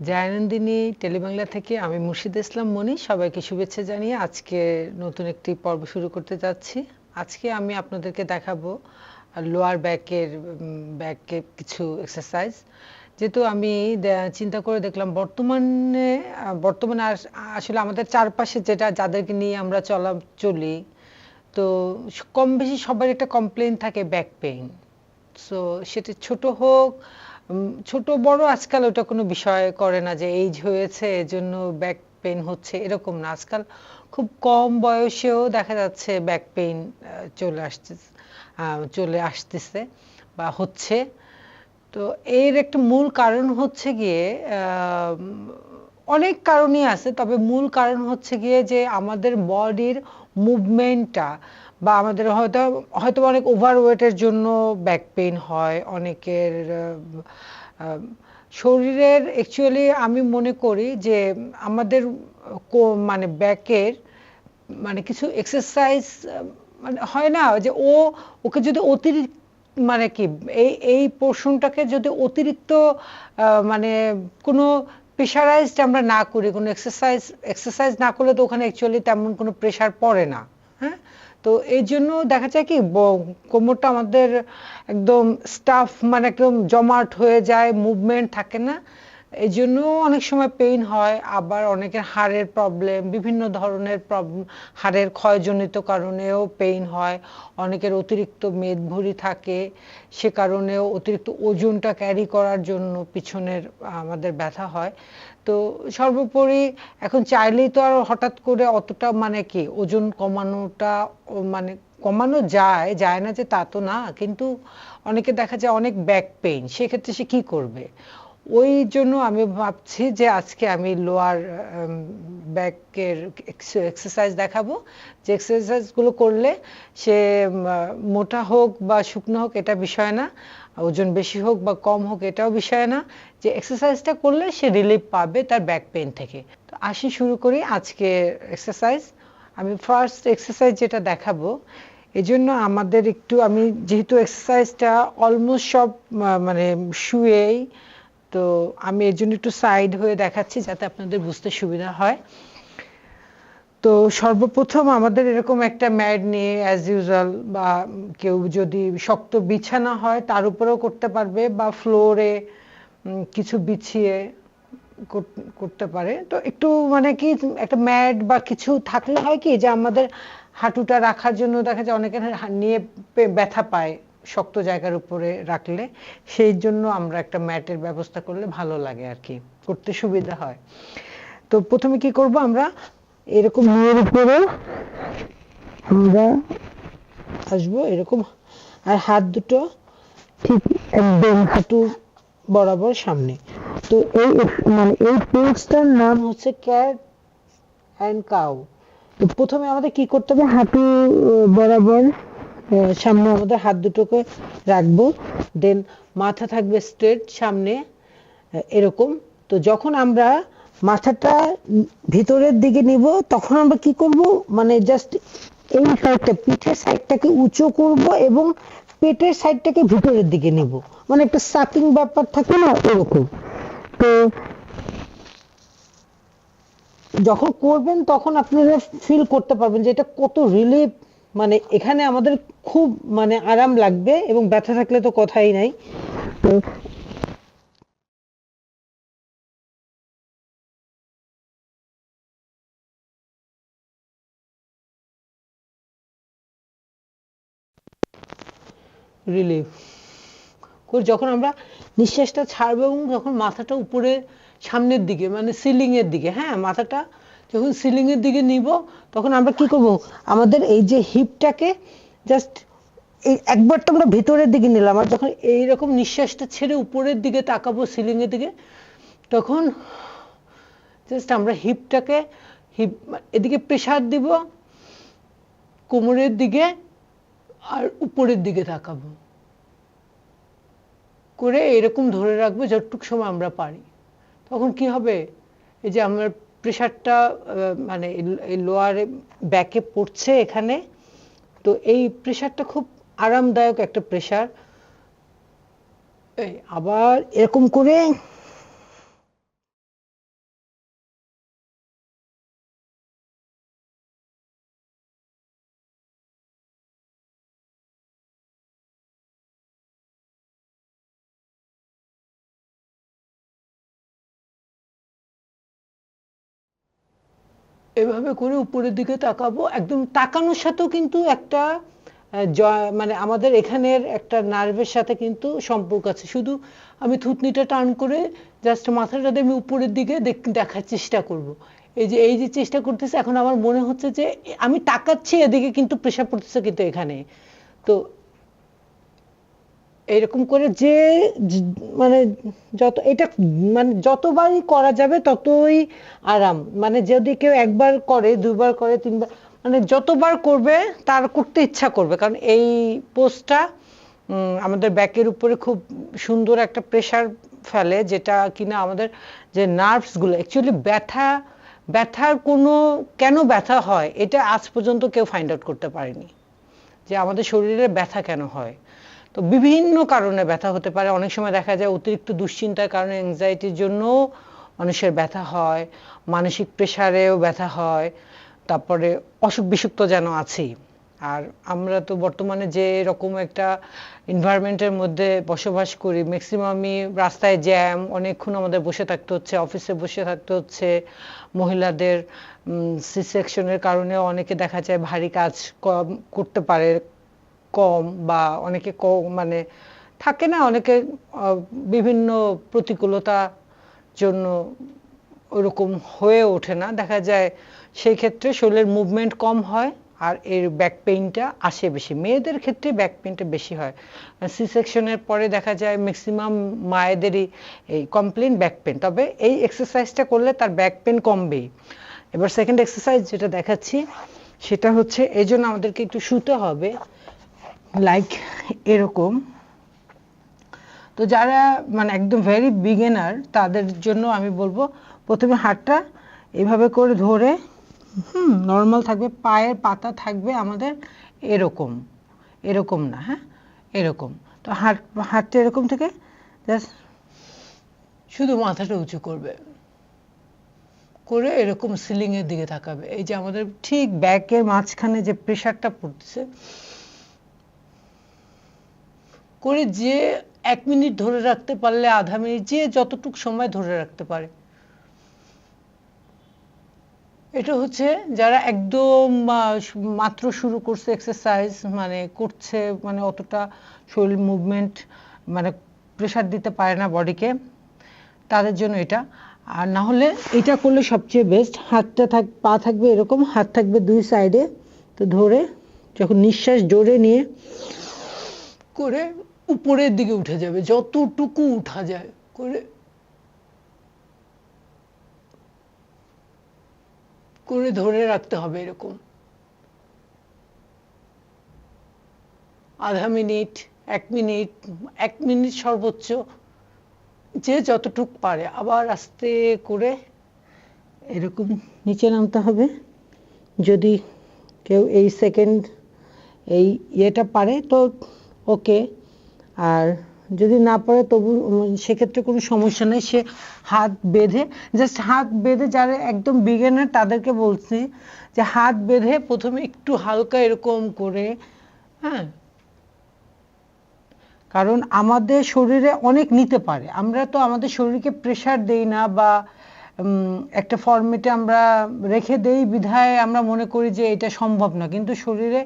জায়নন্দিনী টেলিবাংলা থেকে আমি মুর্শিদ ইসলাম মনি, সবাইকে শুভেচ্ছা জানিয়ে আজকে নতুন একটি পর্ব শুরু করতে যাচ্ছি। আজকে আমি আপনাদেরকে দেখাবো লোয়ার ব্যাকের ব্যাকের কিছু এক্সারসাইজ যেহেতু আমি চিন্তা করে দেখলাম বর্তমানে বর্তমানে আসলে আমাদের চারপাশে যেটা, যাদেরকে নিয়ে আমরা চলা, চলি, তো কম বেশি সবার একটা কমপ্লেন থাকে ব্যাক পেইন সো সেটা ছোট হোক ছোট, বড় আজকাল ওটা কোনো বিষয় করে না যে এইজ হয়েছে, এজন্য ব্যাক পেইন হচ্ছে, এরকম না। আজকাল খুব কম বয়সেও দেখা যাচ্ছে ব্যাক পেইন চলে আসছে চলে আসতেছে বা হচ্ছে। তো এর একটা মূল কারণ হচ্ছে গিয়ে অনেক কারণই আছে, তবে মূল কারণ হচ্ছে গিয়ে যে আমাদের বডির মুভমেন্টটা বা আমাদের হয়তো হয়তো অনেক ওভারওয়েটের জন্য ব্যাক পেইন হয়, অনেকের শরীরের অ্যাকচুয়ালি আমি মনে করি যে আমাদের মানে ব্যাকের মানে কিছু এক্সারসাইজ মানে হয় না যে ও, ওকে যদি অতিরিক্ত মানে কি, এই এই পোর্শনটাকে যদি অতিরিক্ত মানে কোনো প্রেশারাইজড আমরা না করি, কোনো এক্সারসাইজ এক্সারসাইজ না করলে তো ওখানে অ্যাকচুয়ালি তেমন কোনো প্রেশার পড়ে না হ্যাঁ? তো এই জন্য দেখা যায় কি কোমরটা আমাদের একদম স্টাফ মানে একদম জমাট হয়ে যায় মুভমেন্ট থাকে না। এই জন্য অনেক সময় পেইন হয়, আবার অনেকের হাড়ের প্রবলেম বিভিন্ন ধরনের হাড়ের ক্ষয়জনিত কারণেও পেইন হয়, অনেকের অতিরিক্ত মেদভুঁড়ি থাকে, সে কারণেও অতিরিক্ত ওজনটা ক্যারি করার জন্য পিছনের, আমাদের ব্যথা হয়। তো সর্বোপরি এখন চাইলেই তো আর হঠাৎ করে অতটা মানে কি, ওজন কমানোটা মানে কমানো যায় যায় না যে তা তো না, কিন্তু অনেকে দেখা যায় অনেক ব্যাক পেইন সেক্ষেত্রে সে কি করবে? ওই জন্য আমি ভাবছি যে আজকে আমি লোয়ার ব্যাকের এক্সারসাইজ দেখাবো। যে এক্সারসাইজগুলো করলে সে মোটা হোক বা শুকনো হোক এটা বিষয় না, ওজন বেশি হোক বা কম হোক এটাও বিষয় না। যে এক্সারসাইজটা করলে সে রিলিফ পাবে তার ব্যাক পেইন থেকে। তো আসি শুরু করি আজকে এক্সারসাইজ আমি ফার্স্ট এক্সারসাইজ যেটা দেখাবো, এজন্য আমাদের একটু, আমি যেহেতু এক্সারসাইজটা অলমোস্ট সব মানে শুয়েই তো আমি এর জন্য একটু সাইড হয়ে দেখাচ্ছি যাতে আপনাদের বুঝতে সুবিধা হয়। তো সর্বপ্রথম আমাদের এরকম একটা ম্যাড নিয়ে অ্যাজ ইউজুয়াল বা কেউ যদি শক্ত বিছানা হয়, তার উপরেও করতে পারবে বা ফ্লোরে কিছু বিছিয়ে করতে পারে। তো একটু মানে কি, একটা ম্যাড বা কিছু থাকলে হয় কি, যে আমাদের হাঁটুটা রাখার জন্য দেখা যায় অনেকের নিয়ে ব্যথা পায়। শক্ত জায়গার উপরে রাখলে সেই জন্য আমরা একটা ম্যাটের ব্যবস্থা করলে ভালো লাগে আর কি, করতে সুবিধা হয়। তো প্রথমে কি করব আমরা? এরকম নিয়ের উপরে আমরা আসব এরকম, আর হাত দুটো ঠিক একদম হাঁটুর বরাবর সামনে। তো এই মানে এই পোজটার নাম হচ্ছে ক্যাট অ্যান্ড কাউ। তো প্রথমে আমাদের কি করতে হবে? হাঁটু বরাবর সামনে আমাদের হাত দুটোকে রাখব। দেন মাথা থাকবে স্ট্রেট সামনে এরকম। তো যখন আমরা মাথাটা ভিতরের দিকে নিব, তখন আমরা কি করব? মানে জাস্ট এই সাইডটা পিঠের সাইডটাকে উঁচু করব এবং পেটের সাইডটাকে ভিতরের দিকে নিব। মানে একটা সাকিং ব্যাপার থাকে না, এরকম। তো যখন করবেন, তখন আপনারা ফিল করতে পারবেন যে এটা কত রিলিফ মানে এখানে আমাদের খুব মানে আরাম লাগবে এবং ব্যথা থাকলে তো কথাই নাই। রিলিফ করে, যখন আমরা নিঃশ্বাসটা ছাড়বো এবং যখন মাথাটা উপরে সামনের দিকে মানে সিলিং এর দিকে হ্যাঁ মাথাটা যখন সিলিং এর দিকে নিব, তখন আমরা কি করব? আমাদের এই যে হিপটাকে জাস্ট এই একবার তো আমরা ভিতরের দিকে নিলাম, আর যখন এইরকম নিঃশ্বাসটা ছেড়ে উপরের দিকে তাকাবো সিলিং এর দিকে, তখন জাস্ট আমরা হিপটাকে হিপ এদিকে প্রেসার দিব, কোমরের দিকে আর উপরের দিকে তাকাবো। করে এরকম ধরে রাখব যতটুক সময় আমরা পারি। তখন কি হবে? এই যে আমার প্রেশারটা মানে এই- লোয়ারে ব্যাকে পড়ছে এখানে, তো এই প্রেশারটা খুব আরামদায়ক একটা প্রেশার এই আবার এরকম করে এভাবে করে উপরের দিকে তাকাবো। একদম তাকানোর সাথেও কিন্তু একটা মানে আমাদের এখানের একটা নার্ভের সাথে কিন্তু সম্পর্ক আছে। শুধু আমি থুতনিটা টান করে জাস্ট মাথাটা আমি উপরের দিকে দেখ- দেখার চেষ্টা করব। এই যে এই যে চেষ্টা করতেছে, এখন আমার মনে হচ্ছে যে, আমি তাকাচ্ছি, এদিকে কিন্তু প্রেশার পড়তেছে কিন্তু এখানে। তো এরকম করে যে মানে যত, এটা মানে যতবারই করা যাবে ততই আরাম। মানে যদি কেউ একবার করে, দুবার করে, তিনবার মানে যতবার করবে তার করতে ইচ্ছা করবে। কারণ এই পোস্টটা আমাদের ব্যাকের উপরে খুব সুন্দর একটা প্রেসার ফেলে, যেটা কিনা আমাদের যে নার্ভসগুলো অ্যাকচুয়ালি ব্যথা, ব্যথার কোনো, কেন ব্যথা হয়, এটা আজ পর্যন্ত কেউ ফাইন্ড আউট করতে পারেনি। যে আমাদের শরীরে ব্যথা কেন হয়। তো বিভিন্ন কারণে ব্যথা হতে পারে। অনেক সময় দেখা যায় অতিরিক্ত দুশ্চিন্তার কারণে অ্যাংজাইটির জন্য মানুষের ব্যথা হয়, মানসিক প্রেসারেও ব্যথা হয়, তারপরে অসুখ বিসুখ তো যেন আছেই। আর আমরা তো বর্তমানে যে রকম একটা এনভায়রনমেন্টের মধ্যে বসবাস করি ম্যাক্সিমামই রাস্তায় জ্যাম অনেকক্ষণ আমাদের বসে থাকতে হচ্ছে অফিসে বসে থাকতে হচ্ছে, মহিলাদের সি সেকশনের কারণে অনেকে দেখা যায় ভারী কাজ করতে পারে কম বা অনেকে কম মানে থাকে না অনেকে বিভিন্ন প্রতিকূলতা জন্য ওরকম হয়ে ওঠে না। দেখা যায় সেই ক্ষেত্রে শরীরের মুভমেন্ট কম হয় আর এর ব্যাক পেইনটা আসে বেশি। মেয়েদের ক্ষেত্রে ব্যাক পেইনটা বেশি হয়। সি সেকশনের পরে দেখা যায় ম্যাক্সিমাম মায়েদেরই এই কমপ্লেন ব্যাক পেন তবে এই এক্সারসাইজটা করলে তার ব্যাক পেন কমবেই। এবার সেকেন্ড এক্সারসাইজ যেটা দেখাচ্ছি, সেটা হচ্ছে এই জন্য আমাদেরকে একটু শুতে হবে। লাইক এরকম। তো যারা মানে একদম ভেরি বিগিনার তাদের জন্য আমি বলব, প্রথমে হাতটা এভাবে করে ধরে, হুম নর্মাল থাকবে, পায়ের পাতা থাকবে আমাদের এরকম এরকম না হ্যাঁ এরকম। তো হাত, হাতটা এরকম থেকে জাস্ট শুধু মাথাটা উঁচু করবে, করে এরকম সিলিং এর দিকে তাকাবে। এই যে আমাদের ঠিক ব্যাকের মাঝখানে যে প্রেসারটা পড়তেছে করে যে এক মিনিট ধরে রাখতে পারলে আধা মিনিট, যে যতটুক সময় ধরে রাখতে পারে। এটা হচ্ছে যারা একদম মাত্র শুরু করছে এক্সারসাইজ মানে করছে মানে অতটা শরীর মুভমেন্ট মানে প্রেসার দিতে পারে না বডিকে তাদের জন্য এটা। আর না হলে এটা করলে সবচেয়ে বেস্ট হাতটা থাক, পা থাকবে এরকম, হাত থাকবে দুই সাইডে তো ধরে যখন নিঃশ্বাস জোরে নিয়ে করে উপরের দিকে উঠে যাবে, যতটুকু উঠা যায় করে করে ধরে রাখতে হবে এরকম। আধা মিনিট, এক মিনিট এক মিনিট সর্বোচ্চ, যে যতটুক পারে। আবার আস্তে করে এরকম নিচে নামতে হবে। যদি কেউ এই সেকেন্ড এই ইয়েটা পারে, তো ওকে আর যদি না পারে তবু সেক্ষেত্রে কোনো সমস্যা নেই। সে হাত বেঁধে জাস্ট হাত বেঁধে যারা একদম বিগিনার তাদেরকে বলছি যে হাত বেঁধে প্রথমে একটু হালকা এরকম করে হ্যাঁ? কারণ আমাদের শরীরে অনেক নিতে পারে। আমরা তো আমাদের শরীরকে প্রেসার দেই না বা একটা ফরম্যাটে আমরা রেখে দেই, বিধায় আমরা মনে করি যে এটা সম্ভব না। কিন্তু শরীরে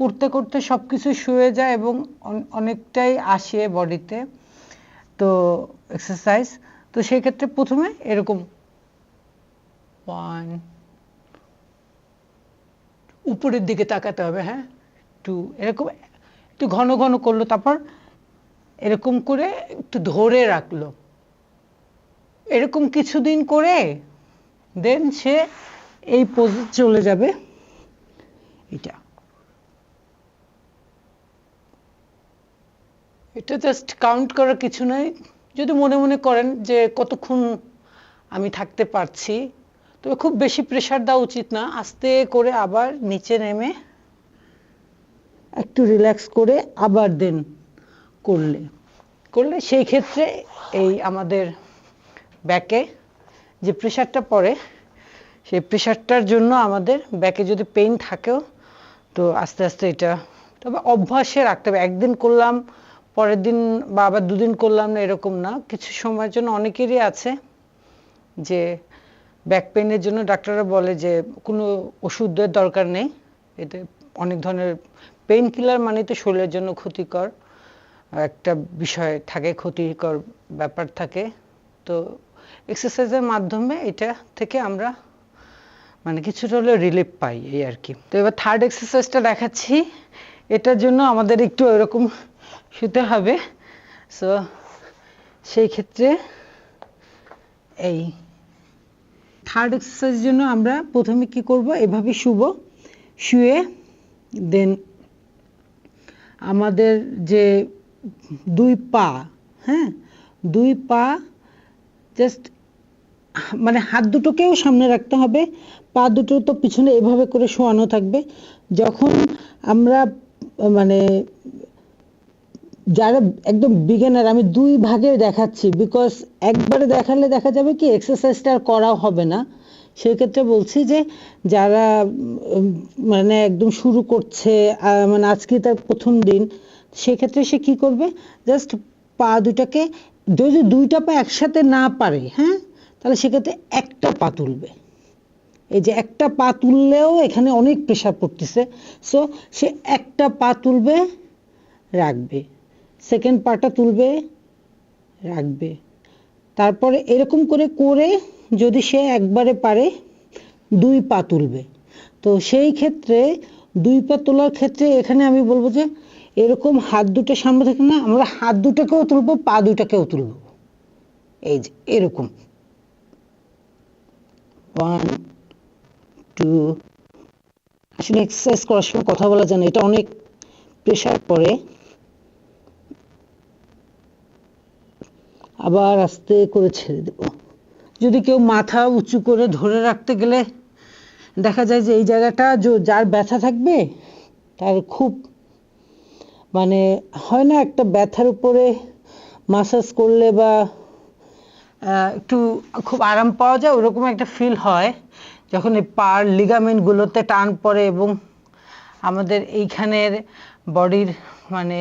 করতে করতে সবকিছু শুয়ে যায় এবং অনেকটাই আসে বডিতে, তো এক্সারসাইজ তো সেক্ষেত্রে প্রথমে এরকম ওয়ান উপরের দিকে তাকাতে হবে হ্যাঁ? টু এরকম একটু ঘন ঘন করল, তারপর এরকম করে একটু ধরে রাখল। এরকম কিছুদিন করে দেন সে এই পোজে চলে যাবে। এটা এটা জাস্ট কাউন্ট করার কিছু নয় যদি মনে মনে করেন যে কতক্ষণ আমি থাকতে পারছি, তবে খুব বেশি প্রেসার দেওয়া উচিত না। আস্তে করে আবার নিচে নেমে একটু রিল্যাক্স করে আবার দেন করলে। করলে সেই ক্ষেত্রে এই আমাদের ব্যাকে যে প্রেশারটা পড়ে, সেই প্রেশারটার জন্য আমাদের ব্যাকে যদি পেইন থাকেও, তো আস্তে আস্তে এটা তবে অভ্যাসে রাখতে হবে। একদিন করলাম পরের দিন বা আবার দুদিন করলাম না, এরকম না। কিছু সময়ের জন্য অনেকেরই আছে যে ব্যাক পেইনের জন্য ডাক্তাররা বলে যে কোনো ওষুধের দরকার নেই। এতে অনেক ধরনের পেইন কিলার মানে তো শরীরের জন্য ক্ষতিকর। একটা বিষয় থাকে, ক্ষতিকর ব্যাপার থাকে। তো এক্সারসাইজের মাধ্যমে এটা থেকে আমরা মানে কিছুটা হলেও রিলিফ পাই এই আর কি। তো এবার থার্ড এক্সারসাইজটা দেখাচ্ছি। এটার জন্য আমাদের একটু এরকম শুতে হবে। সো সেই ক্ষেত্রে এই থার্ড এক্সারসাইজের জন্য আমরা প্রথমে কি করব? এভাবে শুব, শুয়ে দেন আমাদের যে দুই পা হ্যাঁ? দুই পা জাস্ট মানে হাত দুটোকেও সামনে রাখতে হবে। পা দুটো তো পিছনে এভাবে করে শোয়ানো থাকবে। যখন আমরা মানে যারা একদম বিগিনার আমি দুই ভাগে দেখাচ্ছি বিকজ একবারে দেখালে দেখা যাবে কি এক্সারসাইজটা আর করা হবে না। সেক্ষেত্রে বলছি যে যারা মানে একদম শুরু করছে মানে আজকে তার প্রথম দিন, সেক্ষেত্রে সে কি করবে? জাস্ট পা দুটাকে যদি দুইটা পা একসাথে না পারে হ্যাঁ? তাহলে সেক্ষেত্রে একটা পা তুলবে। এই যে একটা পা তুললেও এখানে অনেক প্রেশার পড়তেছে। সো সে একটা পা তুলবে, রাখবে। সেকেন্ড পাটা তুলবে, রাখবে। তারপরে এরকম করে করে যদি সে একবারে পারে, দুই পা তুলবে। তো সেই ক্ষেত্রে, দুই পা তোলার ক্ষেত্রে এখানে আমি বলব যে, এরকম হাত দুটো সামনে থাকে না, আমরা হাত দুটাকেও তুলবো, পা দুটাকেও তুলবো। এই যে, এরকম। ওয়ান টু আসলে এক্সারসাইজ করার সময় কথা বলা যায় না, এটা অনেক প্রেশার পড়ে আবার আস্তে করে ছেড়ে দেব। যদি কেউ মাথা উঁচু করে ধরে রাখতে গেলে দেখা যায় যে এই জায়গাটা যার ব্যথা থাকবে, তার খুব মানে হয় না একটা ব্যথার উপরে মাসাজ করলে বা একটু খুব আরাম পাওয়া যায়, ওরকম একটা ফিল হয়। যখন এই পার লিগামেন্টগুলোতে টান পড়ে এবং আমাদের এইখানের বডির মানে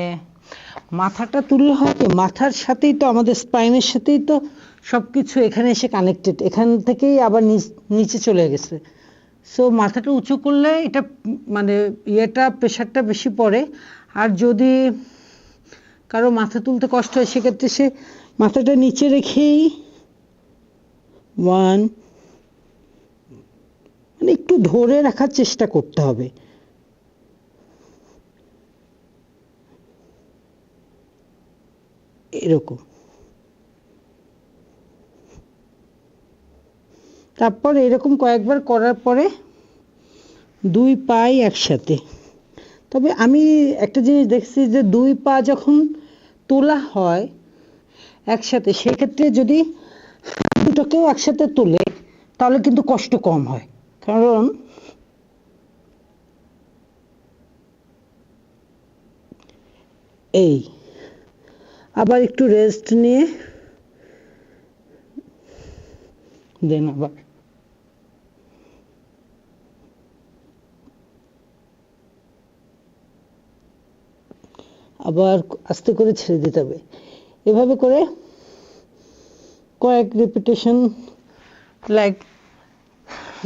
মাথাটা তুললে হয় কি? মাথার সাথেই তো, আমাদের স্পাইনের সাথেই তো সব কিছু এখানে এসে কানেক্টেড এখান থেকেই আবার নিচে চলে গেছে। সো মাথাটা উঁচু করলে এটা মানে ইয়েটা প্রেশারটা বেশি পড়ে। আর যদি কারও মাথা তুলতে কষ্ট হয়, সেক্ষেত্রে সে মাথাটা নিচে রেখেই ওয়ান মানে একটু ধরে রাখার চেষ্টা করতে হবে। এরকম। তারপর এরকম কয়েকবার করার পরে দুই পাই একসাথে। তবে আমি একটা জিনিস দেখছি যে দুই পা যখন তোলা হয় একসাথে, সেক্ষেত্রে যদি দুটোকেও একসাথে তোলে, তাহলে কিন্তু কষ্ট কম হয়। কারণ এই আবার একটু রেস্ট নিয়ে। দেন আবার। আবার আস্তে করে ছেড়ে দিতে হবে। এভাবে করে কয়েক রিপিটেশন লাইক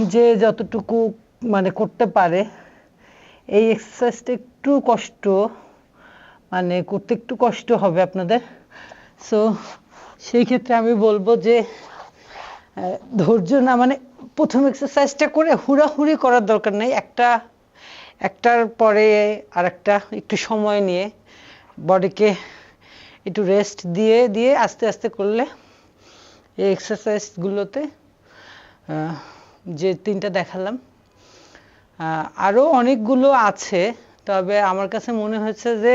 যে যতটুকু মানে করতে পারে এই এক্সারসাইজটা একটু কষ্ট। মানে করতে একটু কষ্ট হবে আপনাদের। সো সেই ক্ষেত্রে আমি বলব যে ধৈর্য না মানে প্রথম এক্সারসাইজটা করে হুড়াহুড়ি করার দরকার নেই। একটা একটার পরে আর একটা একটু সময় নিয়ে বডিকে একটু রেস্ট দিয়ে দিয়ে আস্তে আস্তে করলে এই এক্সারসাইজগুলোতে যে তিনটা দেখালাম আহ, আরও অনেকগুলো আছে। তবে আমার কাছে মনে হয়েছে যে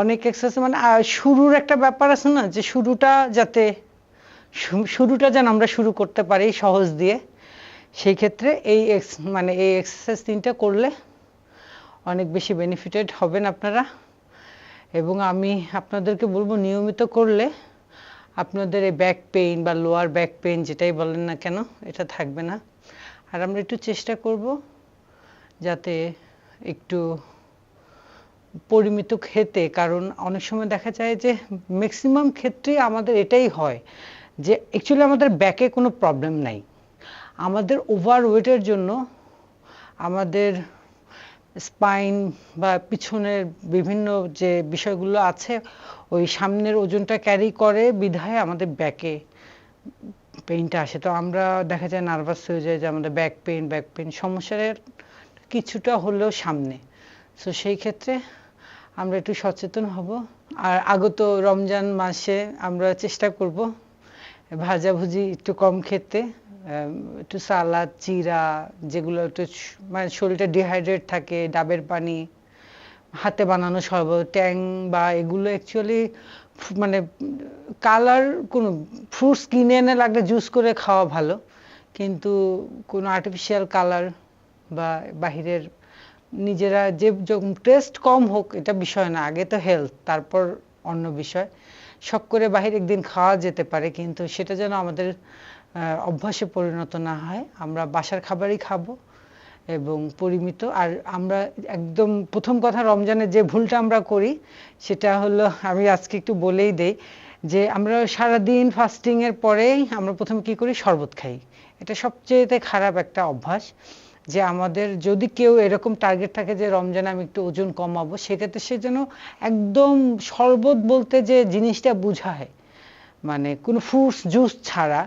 অনেক এক্সারসাইজ মানে শুরুর একটা ব্যাপার আছে না, যে শুরুটা যাতে শুরুটা যেন আমরা শুরু করতে পারি সহজ দিয়ে, সেই ক্ষেত্রে এই এক্স মানে এই এক্সারসাইজ তিনটা করলে অনেক বেশি বেনিফিটেড হবেন আপনারা। এবং আমি আপনাদেরকে বলব, নিয়মিত করলে আপনাদের এই ব্যাক পেইন বা লোয়ার ব্যাক পেইন যেটাই বলেন না কেন, এটা থাকবে না। আর আমরা একটু চেষ্টা করব যাতে একটু পরিমিত খেতে, কারণ অনেক সময় দেখা যায় যে ম্যাক্সিমাম ক্ষেত্রে আমাদের এটাই হয় যে অ্যাকচুয়ালি আমাদের ব্যাকে কোনো প্রবলেম নাই। আমাদের ওভার ওয়েটের জন্য আমাদের স্পাইন বা পিছনের বিভিন্ন যে বিষয়গুলো আছে, ওই সামনের ওজনটা ক্যারি করে বিধায় আমাদের ব্যাকে পেইনটা আসে। তো আমরা দেখা যায় নার্ভাস হয়ে যায় যে আমাদের ব্যাক পেইন ব্যাক পেইন সমস্যার কিছুটা হলেও সামনে। সো সেই ক্ষেত্রে আমরা একটু সচেতন হব। আর আগত রমজান মাসে আমরা চেষ্টা করব ভাজাভুজি একটু কম খেতে একটু সালাদ, চিরা, যেগুলো একটু মানে শরীরটা ডিহাইড্রেট থাকে, ডাবের পানি, হাতে বানানো শরবত, ট্যাং বা এগুলো অ্যাকচুয়ালি মানে কালার কোনো ফ্রুটস কিনে এনে লাগলে জুস করে খাওয়া ভালো। কিন্তু কোনো আর্টিফিশিয়াল কালার বা বাহিরের নিজেরা যে টেস্ট কম হোক, এটা বিষয় না, আগে তো হেলথ তারপর অন্য বিষয়। শখ করে বাহির একদিন খাওয়া যেতে পারে, কিন্তু সেটা যেন আমাদের অভ্যাসে পরিণত না হয়। আমরা বাসার খাবারই খাব এবং পরিমিত। আর আমরা একদম প্রথম কথা রমজানের যে ভুলটা আমরা করি, সেটা হলো, আমি আজকে একটু বলেই দেই যে আমরা সারাদিন ফাস্টিং এর পরেই আমরা প্রথমে কি করি? শরবত খাই। এটা সবচেয়েতে খারাপ একটা অভ্যাস। যে আমাদের যদি কেউ এরকম টার্গেট থাকে যে রমজানে আমি একটু ওজন কমাবো, সেক্ষেত্রে সে যেন একদম শরবত বলতে যে জিনিসটা বুঝায় মানে কোনো ফ্রুটস জুস ছাড়া,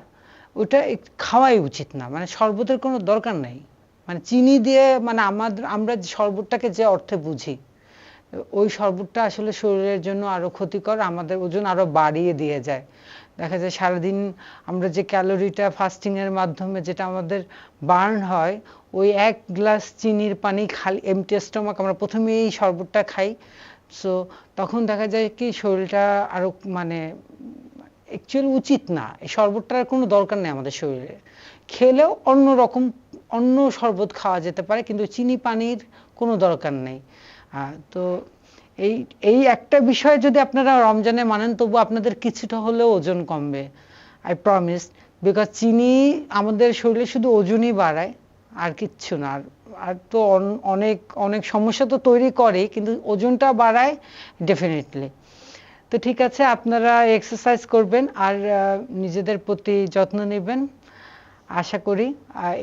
ওটা খাওয়াই উচিত না। মানে শরবতের কোনো দরকার নাই। মানে চিনি দিয়ে মানে আমাদের আমরা শরবতটাকে যে অর্থে বুঝি, ওই শরবতটা আসলে শরীরের জন্য আরও ক্ষতিকর, আমাদের ওজন আরও বাড়িয়ে দিয়ে যায়। দেখা যায় সারাদিন আমরা যে ক্যালোরিটা ফাস্টিং এর মাধ্যমে যেটা আমাদের বার্ন হয়, ওই এক গ্লাস চিনির পানি খালি এমটি স্টমাক আমরা প্রথমেই শরবতটা খাই। সো তখন দেখা যায় কি শরীরটা আরও মানে অ্যাকচুয়ালি উচিত না। এই শরবতটার কোনো দরকার নেই আমাদের শরীরে। খেলেও অন্য রকম, অন্য শরবত খাওয়া যেতে পারে, কিন্তু চিনি পানির কোনো দরকার নেই। তো এই এই একটা বিষয় যদি আপনারা রমজানে মানেন, তবু আপনাদের কিছুটা হলেও ওজন কমবে আই প্রমিস বিকজ চিনি আমাদের শরীরে শুধু ওজনই বাড়ায়, আর কিচ্ছু না, আর তো অনেক অনেক সমস্যা তো তৈরি করে কিন্তু ওজনটা বাড়ায় ডেফিনেটলি তো ঠিক আছে, আপনারা এক্সারসাইজ করবেন, আর নিজেদের প্রতি যত্ন নেবেন। আশা করি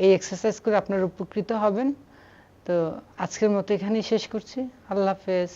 এই এক্সারসাইজ করে আপনারা উপকৃত হবেন। তো আজকের মতো এখানেই শেষ করছি। আল্লাহ হাফেজ।